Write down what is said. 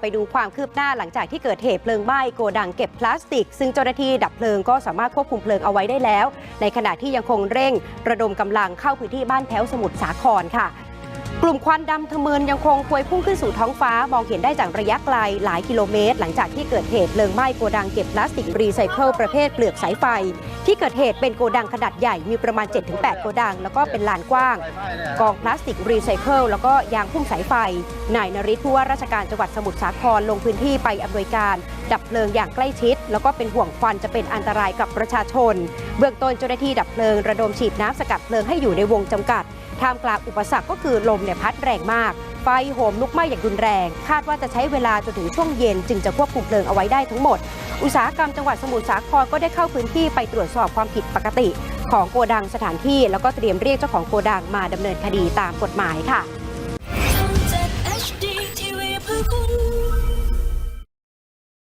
ไปดูความคืบหน้าหลังจากที่เกิดเหตุเพลิงไหม้โกดังเก็บพลาสติก ซึ่งเจ้าหน้าที่ดับเพลิงก็สามารถควบคุมเพลิงเอาไว้ได้แล้ว ในขณะที่ยังคงเร่งระดมกำลังเข้าพื้นที่บ้านแถวสมุทรสาครค่ะ กลุ่มควันดำทะมึนยังคงพวยพุ่งขึ้นสู่ท้องฟ้ามองเห็นได้จากระยะไกลหลายกิโลเมตร หลังจากที่เกิดเหตุเพลิงไหม้โกดังเก็บพลาสติกรีไซเคิลประเภทเปลือกสายไฟ ที่เกิดเหตุเป็นโกดังขนาดใหญ่มีประมาณ 7-8 โกดัง แล้วก็เป็นลานกว้าง กองพลาสติกรีไซเคิลแล้วก็ยางพุ่มสายไฟนายนริศผู้ว่าราชการจังหวัดสมุทรสาครลงพื้นที่ไปอำนวยการ ดับเพลิงอย่างใกล้ชิด แล้วก็เป็นห่วงควันจะเป็นอันตรายกับประชาชน เบื้องต้นเจ้าหน้าที่ดับเพลิงระดมฉีดน้ำสกัดเพลิงให้อยู่ในวงจำกัด ท่ามกลางอุปสรรคก็คือลมเนี่ยพัดแรงมาก ไฟโหมลุกไหม้อย่างรุนแรง คาดว่าจะใช้เวลาจนถึงช่วงเย็น จึงจะควบคุมเพลิงเอาไว้ได้ทั้งหมด อุตสาหกรรมจังหวัดสมุทรสาครก็ได้เข้าพื้นที่ไปตรวจสอบความผิดปกติ ของโกดังสถานที่ แล้วก็เตรียมเรียกเจ้าของโกดังมาดำเนินคดีตามกฎหมายค่ะ